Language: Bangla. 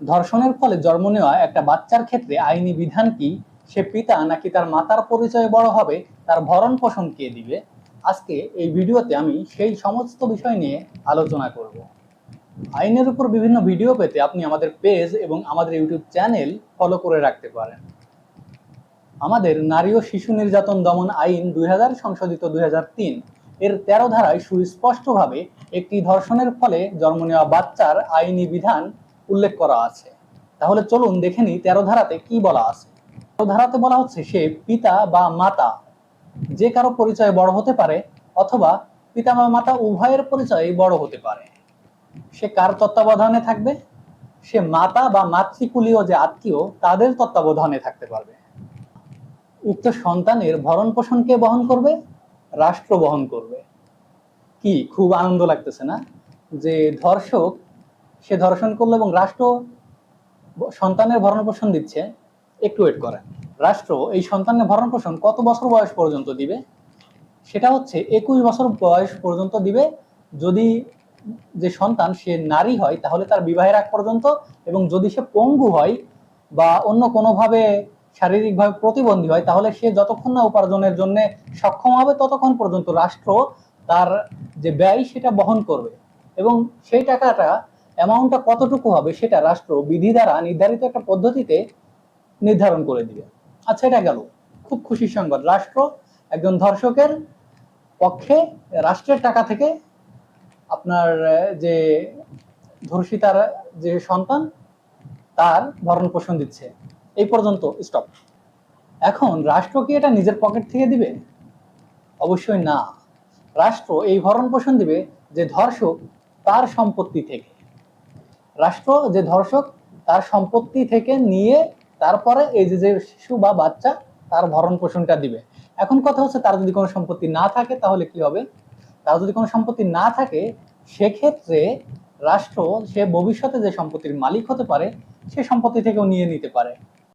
ধর্ষণের ফলে জন্ম নেওয়া একটা বাচ্চার ক্ষেত্রে আইনি বিধান কি? সে পিতা নাকি তার মাতার পরিচয়ে বড় হবে? তার ভরণ পোষণ কে দিবে? আজকে এই ভিডিওতে আমি সেই সমস্ত বিষয় নিয়ে আলোচনা করব। আইনের উপর বিভিন্ন ভিডিও পেতে আপনি আমাদের পেজ এবং আমাদের ইউটিউব চ্যানেল ফলো করে রাখতে পারেন। আমাদের নারী ও শিশু নির্যাতন দমন আইন দুই হাজার সংশোধিত দুই হাজার তিন। এর তেরো ধারায় সুস্পষ্টভাবে একটি ধর্ষণের ফলে জন্ম নেওয়া বাচ্চার আইনি বিধান উল্লেখ করা আছে। তাহলে চলুন দেখে নিই তেরো ধারাতে কি বলা আছে। তেরো ধারাতে বলা হচ্ছে সে পিতা বা মাতা যে কারও পরিচয়ে বড় হতে পারে অথবা পিতা বা মাতা উভয়ের পরিচয়ে বড় হতে পারে। সে কার তত্ত্বাবধানে থাকবে? সে মাতা বা মাতৃকুলীয় যে আত্মীয় তাদের তত্ত্বাবধানে থাকতে পারবে। উক্ত সন্তানের ভরণ পোষণ কে বহন করবে? রাষ্ট্র বহন করবে। কি? খুব আনন্দ লাগতেছে না? যে ধর্ষক সে ধর্ষণ করল এবং রাষ্ট্র সন্তানের ভরণ পোষণ দিচ্ছে, একটু ওয়েট করেন। রাষ্ট্র এই সন্তানের ভরণ পোষণ কত বছর বয়স পর্যন্ত দিবে? সেটা হচ্ছে একুশ বছর বয়স পর্যন্ত দিবে। যদি যে সন্তান সে নারী হয়, তাহলে তার বিবাহের আগ পর্যন্ত এবং যদি সে পঙ্গু হয় বা অন্য কোনোভাবে শারীরিকভাবে প্রতিবন্ধী হয়, তাহলে সে যতক্ষণ না উপার্জনের জন্য সক্ষম হবে, ততক্ষণ পর্যন্ত রাষ্ট্র তার যে ব্যয় সেটা বহন করবে। এবং সেই টাকাটা অ্যামাউন্টটা কতটুকু হবে সেটা রাষ্ট্র বিধি দ্বারা নির্ধারিত একটা পদ্ধতিতে নির্ধারণ করে দিবে। আচ্ছা এটা গেল। খুব খুশির সংবাদ। রাষ্ট্র একজন ধর্ষকের পক্ষে রাষ্ট্রের টাকা থেকে আপনার যে ধর্ষিতার যে সন্তান, তার ভরণ পোষণ দিচ্ছে। এই পর্যন্ত স্টপ এখন রাষ্ট্র কি এটা নিজের পকেট থেকে দিবে? অবশ্যই না। রাষ্ট্র এই ভরণ পোষণ দিবে যে ধর্ষক তার সম্পত্তি থেকে। রাষ্ট্র, যে ধর্ষক, তার সম্পত্তি থেকে নিয়ে তারপরে এই যে যে শিশু বা বাচ্চা, তার ভরণ পোষণটা দিবে। এখন কথা হচ্ছে তার যদি কোনো সম্পত্তি না থাকে, তাহলে কি হবে? তার যদি কোনো সম্পত্তি না থাকে, সেক্ষেত্রে রাষ্ট্র সে ভবিষ্যতে যে সম্পত্তির মালিক হতে পারে, সে সম্পত্তি থেকেও নিয়ে নিতে পারে।